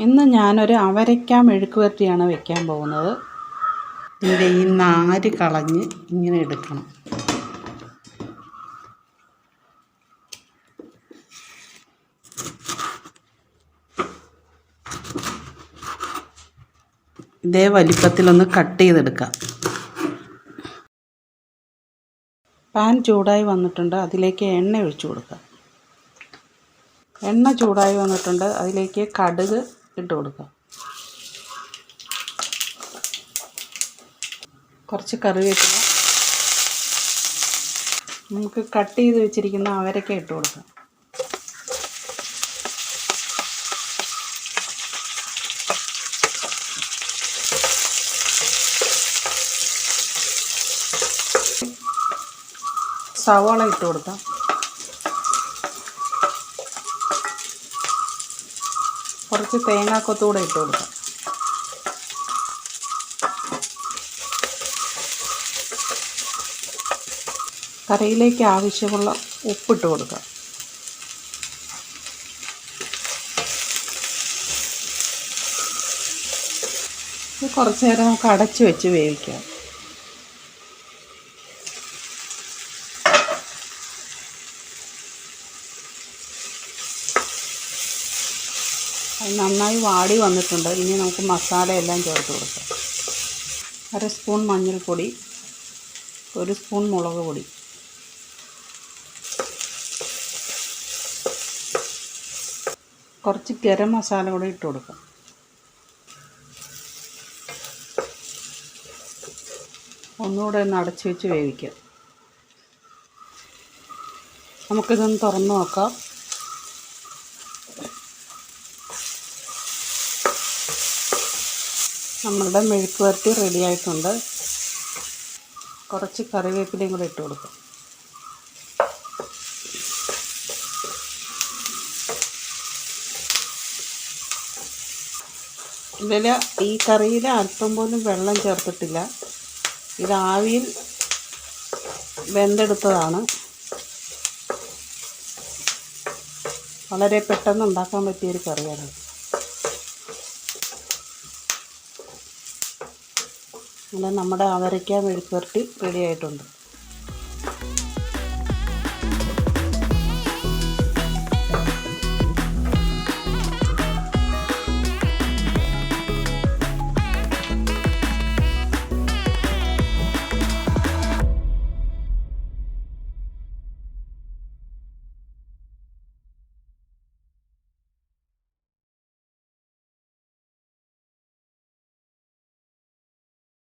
ഇന്ന് ഞാനൊരു അവരയ്ക്ക മെഴുക്ക് വരട്ടിയാണ് വെക്കാൻ പോകുന്നത്. ഇതിന്റെ ഈ നാര് കളഞ്ഞ് ഇങ്ങനെ എടുക്കണം. ഇതേ വലിപ്പത്തിലൊന്ന് കട്ട് ചെയ്തെടുക്കാം. പാൻ ചൂടായി വന്നിട്ടുണ്ട്. അതിലേക്ക് എണ്ണ ഒഴിച്ചു കൊടുക്കാം. എണ്ണ ചൂടായി വന്നിട്ടുണ്ട്. അതിലേക്ക് കടുക് ഇട്ട് കൊടുക്കാം. കുറച്ച് കറി കറിവേപ്പില. നമുക്ക് കട്ട് ചെയ്ത് വെച്ചിരിക്കുന്ന അവരക്ക ഇട്ട് കൊടുക്കാം. സവാള ഇട്ട് കൊടുക്കാം. കുറച്ച് തേങ്ങാക്കൊത്തുകൂടെ ഇട്ട് കൊടുക്കാം. കറിയിലേക്ക് ആവശ്യമുള്ള ഉപ്പിട്ട് കൊടുക്കാം. കുറച്ചു നേരം നമുക്ക് അടച്ചു വെച്ച് വേവിക്കാം. അത് നന്നായി വാടി വന്നിട്ടുണ്ട്. ഇനി നമുക്ക് മസാല എല്ലാം ചേർത്ത് കൊടുക്കാം. അര സ്പൂൺ മഞ്ഞൾപ്പൊടി ഒരു സ്പൂൺ മുളക് പൊടി. കുറച്ച് ഗരം മസാല കൂടെ ഇട്ട് കൊടുക്കാം. ഒന്നുകൂടെ ഒന്ന് അടച്ച് വെച്ച് വേവിക്കാം. നമുക്കിതൊന്ന് തുറന്ന് നോക്കാം. നമ്മളുടെ മെഴുക്ക് വരട്ടി റെഡി ആയിട്ടുണ്ട്. കുറച്ച് കറിവേപ്പിലയും കൂടെ ഇട്ട് കൊടുക്കും. ഇതിൽ ഈ കറിയിൽ അല്പം പോലും വെള്ളം ചേർത്തിട്ടില്ല. ഇത് ആവിയിൽ വെന്തെടുത്തതാണ്. വളരെ പെട്ടെന്ന് ഉണ്ടാക്കാൻ പറ്റിയൊരു കറിയാണ് നമ്മുടെ അവരയ്ക്ക മെഴുക്കുവരട്ടി റെഡി ആയിട്ടുണ്ട്.